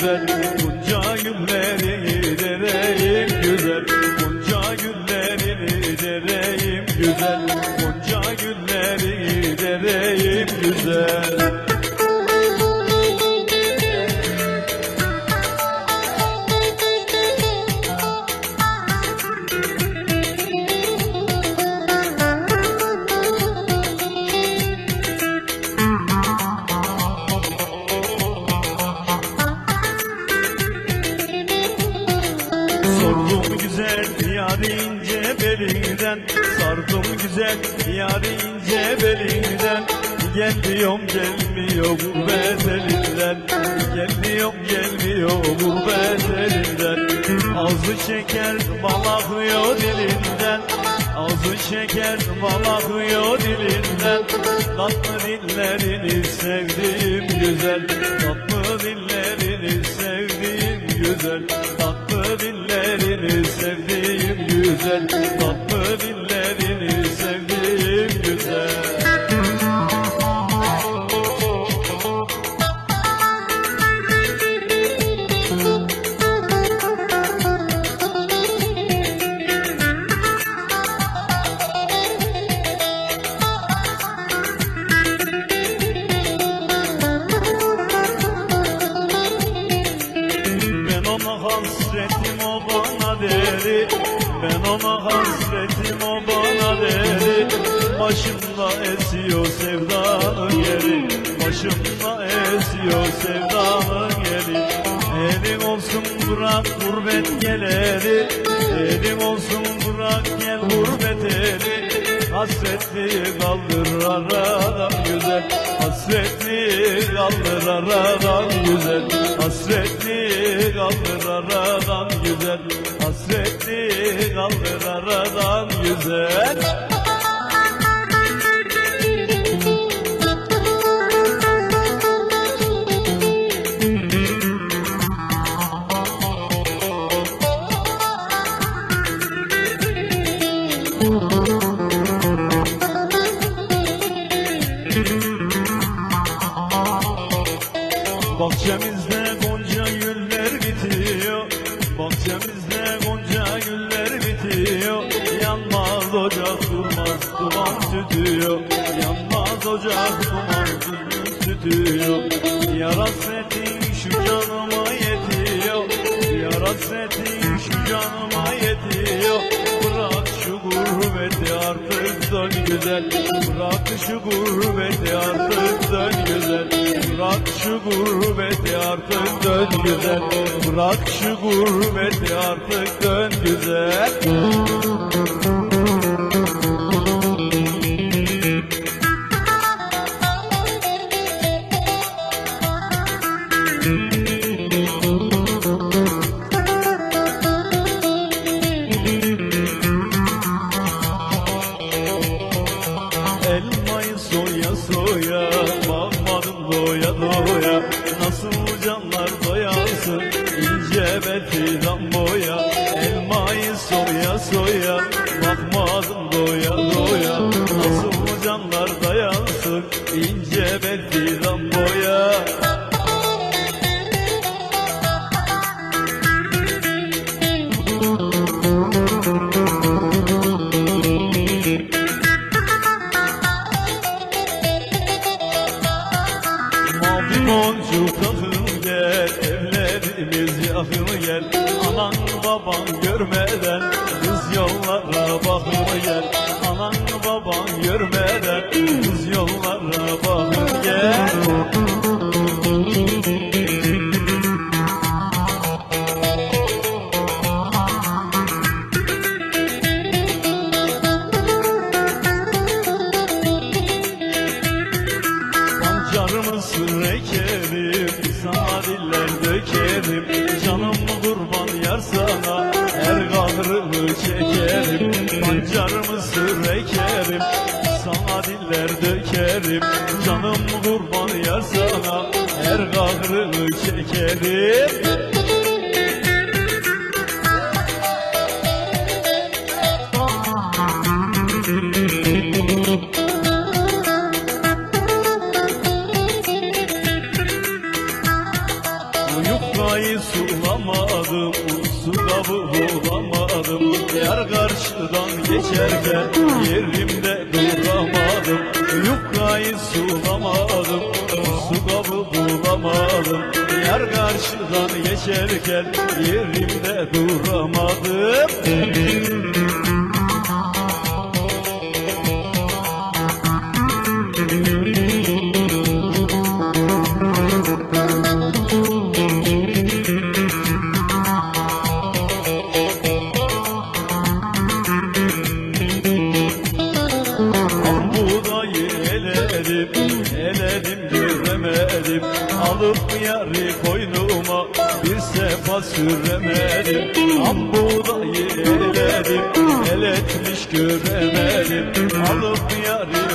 ಜಗನು güzel yar ince belinden. Sardım güzel yar ince belinden. Gel diyorum gelmiyor gurbet elinden Gel diyorum gelmiyor gurbet elinden Ağzı şeker bal akıyor dilinden. Ağzı şeker bal akıyor dilinden. Tatlı dillerini sevdiğim güzel. Tatlı dillerini sevdiğim güzel sevdiğim hasretim o bana deri Ben ona hasretim o bana deri Başımda esiyor sevdanın yeri. Başımda esiyor sevdanın yeri. Elim olsun bırak gurbet geleri Elim olsun bırak gel gurbet eli. Hasretli kaldır aradan güzel. Hasretli kaldır aradan güzel Hasretli kaldır aradan güzel. Hasretli kaldır aradan güzel. Bahçemizde tütüyor. Yanmaz ocak duman tütüyor. Yar hasretin şu canıma yetiyor. Hasretin şu canıma yetiyor. Bırak şu gurbeti artık dön güzel. Bırak şu gurbeti artık dön güzel. Bırak şu gurbeti artık dön güzel. Bırak şu gurbeti artık dön güzel Anan baban görmeden Kız yollara bakın gel. Anan baban görmeden Kız yollara bakın gel yar sana Her kahrımı çekerim. Pancarımı sür ekerim Sana diller dökerim. Canım kurban yar sana Her kahrımı çekerim. Thank you. Yar karşıdan geçerken yerimde duramadım Yufkayı sulamadım, su kabı bulamadım. Yar karşıdan geçerken yerimde duramadım göremedim Alıp yarı koynuma bir sefa süremedim. Am buğdayı eledim, eletmiş göremedim. Alıp yarı